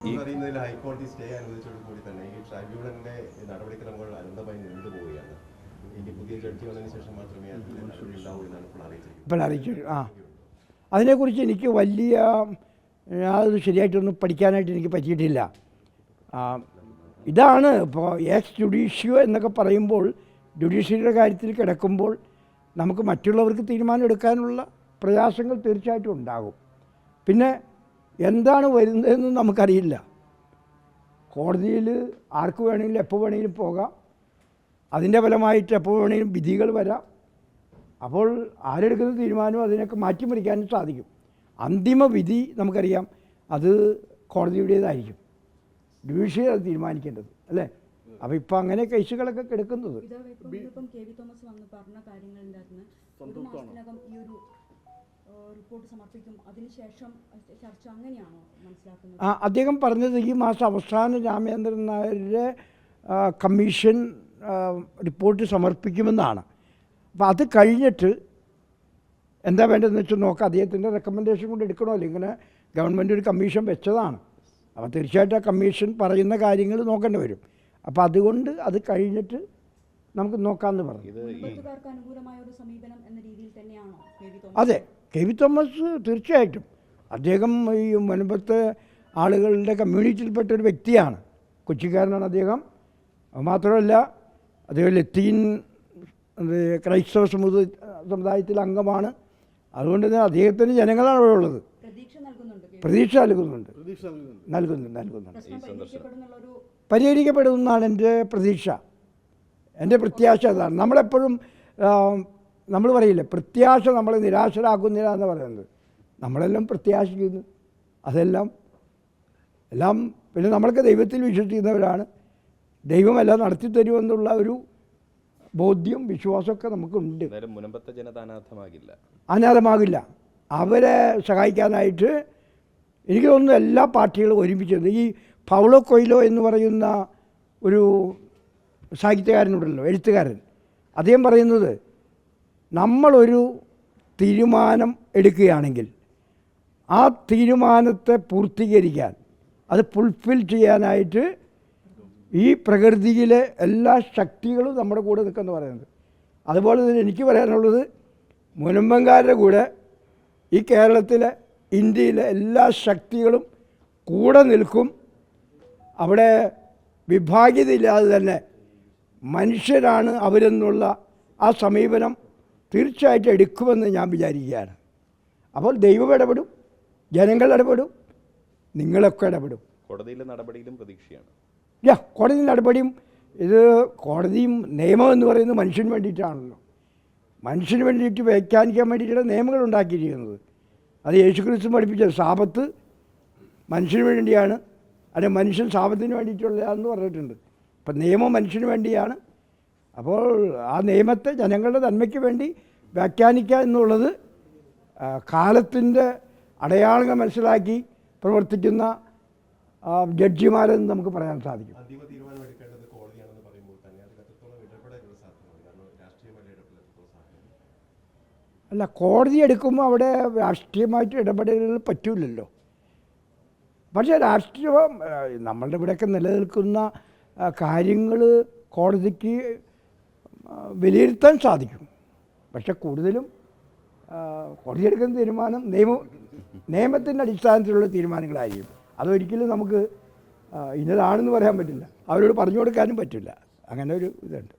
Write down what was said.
അറിയുന്നതിൽ ഹൈക്കോടതി സ്റ്റേ അനുവദിച്ചോട് കൂടി തന്നെ ഈ ട്രൈബ്യൂണലിന്റെ നടപടിക്രമങ്ങൾ അനന്തമായി നീണ്ടുപോവുകയാണ് ഇനി പുതിയ ജഡ്ജി വന്നതിന് ശേഷം മാത്രമേ നടപടി ഉണ്ടാവൂ എന്നാണ് ഇപ്പോൾ അറിയിച്ചിരിക്കുന്നത്. ഇപ്പോൾ അറിയിച്ചു ആ. അതിനെക്കുറിച്ച് എനിക്ക് വലിയ അത് ശരിയായിട്ടൊന്നും പഠിക്കാനായിട്ട് എനിക്ക് പറ്റിയിട്ടില്ല. ഇതാണ് ഇപ്പോൾ എക്സ് ജുഡീഷ്യോ എന്നൊക്കെ പറയുമ്പോൾ ജുഡീഷ്യറിയുടെ കാര്യത്തിൽ കിടക്കുമ്പോൾ നമുക്ക് മറ്റുള്ളവർക്ക് തീരുമാനം എടുക്കാനുള്ള പ്രയാസങ്ങൾ തീർച്ചയായിട്ടും ഉണ്ടാകും. പിന്നെ എന്താണ് വരുന്നതെന്ന് നമുക്കറിയില്ല. കോടതിയിൽ ആർക്ക് വേണമെങ്കിലും എപ്പോൾ വേണമെങ്കിലും പോകാം. അതിന്റെ ഫലമായിട്ട് എപ്പോൾ വേണമെങ്കിലും വിധികൾ വരാം. അപ്പോൾ ആരെടുക്കുന്ന തീരുമാനവും അതിനൊക്കെ മാറ്റിമറിക്കാനും സാധിക്കും. അന്തിമ വിധി നമുക്കറിയാം അത് കോടതിയുടേതായിരിക്കും. ജുഡീഷ്യറി അത് തീരുമാനിക്കേണ്ടത് അല്ലേ? അപ്പം ഇപ്പം അങ്ങനെ കേസുകളൊക്കെ കിടക്കുന്നത്. റിപ്പോർട്ട് സമർപ്പിക്കും. അതിനുശേഷം ചർച്ച അങ്ങനെയാണോ മനസ്സിലാക്കുന്നത്? ആ അദ്ദേഹം പറഞ്ഞത് ഈ മാസം അവസാനം രാമചന്ദ്രൻ നായരുടെ കമ്മീഷൻ റിപ്പോർട്ട് സമർപ്പിക്കുമെന്നാണ്. അപ്പോൾ അത് കഴിഞ്ഞിട്ട് എന്താ വേണ്ടതെന്ന് വെച്ചാൽ നോക്കാം അദ്ദേഹത്തിന്റെ റെക്കമെൻഡേഷൻ കൊണ്ട് എടുക്കണമല്ലോ ഇങ്ങനെ ഗവൺമെന്റ് ഒരു കമ്മീഷൻ വെച്ചതാണ്. അപ്പോൾ തീർച്ചയായിട്ടും ആ കമ്മീഷൻ പറയുന്ന കാര്യങ്ങൾ നോക്കേണ്ടി വരും. അപ്പോൾ അതുകൊണ്ട് അത് കഴിഞ്ഞിട്ട് നമുക്ക് നോക്കാമെന്ന് പറഞ്ഞു. മുൻപത്തുകാർക്ക് അനുകൂലമായ ഒരു സമീപനം എന്ന രീതിയിൽ തന്നെയാണോ? കെ വി തോമസ് അതെ. കെ വി തോമസ് തീർച്ചയായിട്ടും. അദ്ദേഹം ഈ മുൻപത്തെ ആളുകളുടെ കമ്മ്യൂണിറ്റിയിൽപ്പെട്ട ഒരു വ്യക്തിയാണ്. കൊച്ചിക്കാരനാണ് അദ്ദേഹം. അത് മാത്രമല്ല അദ്ദേഹം ലത്തീൻ ക്രൈസ്തവ സമൂഹ സമുദായത്തിൽ അംഗമാണ്. അതുകൊണ്ട് തന്നെ അദ്ദേഹത്തിന് ജനങ്ങളാണ് അവിടെ ഉള്ളത്. പ്രതീക്ഷ നൽകുന്നുണ്ട് നൽകുന്നുണ്ട്. നൽകുന്നുണ്ട്. പരിഹരിക്കപ്പെടുന്നതാണ് പരിഹരിക്കപ്പെടുമെന്നാണ് എന്റെ പ്രതീക്ഷ. എന്റെ പ്രത്യാശ അതാണ്. നമ്മളെപ്പോഴും നമ്മൾ പറയില്ലേ പ്രത്യാശ നമ്മളെ നിരാശരാക്കുന്നില്ല എന്ന് പറയുന്നത്. നമ്മളെല്ലാം പ്രത്യാശിക്കുന്നു. അതെല്ലാം എല്ലാം പിന്നെ നമ്മളൊക്കെ ദൈവത്തിൽ വിശ്വസിക്കുന്നവരാണ്. ദൈവമെല്ലാം നടത്തി തരുമെന്നുള്ള ഒരു ബോധ്യം വിശ്വാസമൊക്കെ നമുക്കുണ്ട്. മുനമ്പത്തെ ജനത അനാഥമാകില്ല. അനാഥമാകില്ല. അവരെ സഹായിക്കാനായിട്ട് എനിക്ക് തോന്നുന്നു എല്ലാ പാർട്ടികളും ഒരുമിച്ചത് ഈ പൗളോ കൊയിലോ എന്ന് പറയുന്ന ഒരു സാഹിത്യകാരനുണ്ടല്ലോ എഴുത്തുകാരൻ. അദ്ദേഹം പറയുന്നത് നമ്മളൊരു തീരുമാനം എടുക്കുകയാണെങ്കിൽ ആ തീരുമാനത്തെ പൂർത്തീകരിക്കാൻ അത് ഫുൾഫിൽ ചെയ്യാനായിട്ട് ഈ പ്രകൃതിയിലെ എല്ലാ ശക്തികളും നമ്മുടെ കൂടെ നിൽക്കുമെന്ന് പറയുന്നത്. അതുപോലെ തന്നെ എനിക്ക് പറയാനുള്ളത് മുനമ്പങ്കാരുടെ കൂടെ ഈ കേരളത്തിലെ ഇന്ത്യയിലെ എല്ലാ ശക്തികളും കൂടെ നിൽക്കും. അവിടെ വിഭാഗ്യതയില്ലാതെ തന്നെ മനുഷ്യരാണ് അവരെന്നുള്ള ആ സമീപനം തീർച്ചയായിട്ടും എടുക്കുമെന്ന് ഞാൻ വിചാരിക്കുകയാണ്. അപ്പോൾ ദൈവം ഇടപെടും. ജനങ്ങൾ ഇടപെടും. നിങ്ങളൊക്കെ ഇടപെടും. കോടതിയിലെ നടപടിയിലും പ്രതീക്ഷയാണ്. യാ കോടതി നടപടിയും ഇത് കോടതിയും നിയമം എന്ന് പറയുന്നത് മനുഷ്യന് വേണ്ടിയിട്ടാണല്ലോ. മനുഷ്യന് വേണ്ടിയിട്ട് വ്യാഖ്യാനിക്കാൻ വേണ്ടിയിട്ടാണ് നിയമങ്ങൾ ഉണ്ടാക്കിയിരിക്കുന്നത്. അത് യേശു ക്രിസ്തു പഠിപ്പിച്ച സാപത്ത് മനുഷ്യന് വേണ്ടിയാണ്. അല്ലെ മനുഷ്യൻ സാപത്തിന് വേണ്ടിയിട്ടുള്ളതാണെന്ന് പറഞ്ഞിട്ടുണ്ട്. അപ്പം നിയമം മനുഷ്യന് വേണ്ടിയാണ്. അപ്പോൾ ആ നിയമത്തെ ജനങ്ങളുടെ നന്മയ്ക്ക് വേണ്ടി വ്യാഖ്യാനിക്കുക എന്നുള്ളത് കാലത്തിന്റെ അടയാളങ്ങൾ മനസ്സിലാക്കി പ്രവർത്തിക്കുന്ന ജഡ്ജിമാരെന്ന് നമുക്ക് പറയാൻ സാധിക്കും. അല്ല കോടതി എടുക്കുമ്പോൾ അവിടെ രാഷ്ട്രീയമായിട്ട് ഇടപെടലുകൾ പറ്റൂലല്ലോ. പക്ഷേ രാഷ്ട്രീയം നമ്മളുടെ ഇവിടെയൊക്കെ നിലനിൽക്കുന്ന കാര്യങ്ങൾ കോടതിക്ക് വിലയിരുത്താൻ സാധിക്കും. പക്ഷെ കൂടുതലും കുറച്ചെടുക്കുന്ന തീരുമാനം നിയമ നിയമത്തിന്റെ അടിസ്ഥാനത്തിലുള്ള തീരുമാനങ്ങളായിരിക്കും. അതൊരിക്കലും നമുക്ക് ഇന്നതാണെന്ന് പറയാൻ പറ്റില്ല. അവരോട് പറഞ്ഞു കൊടുക്കാനും പറ്റില്ല. അങ്ങനെ ഒരു ഇതുണ്ട്.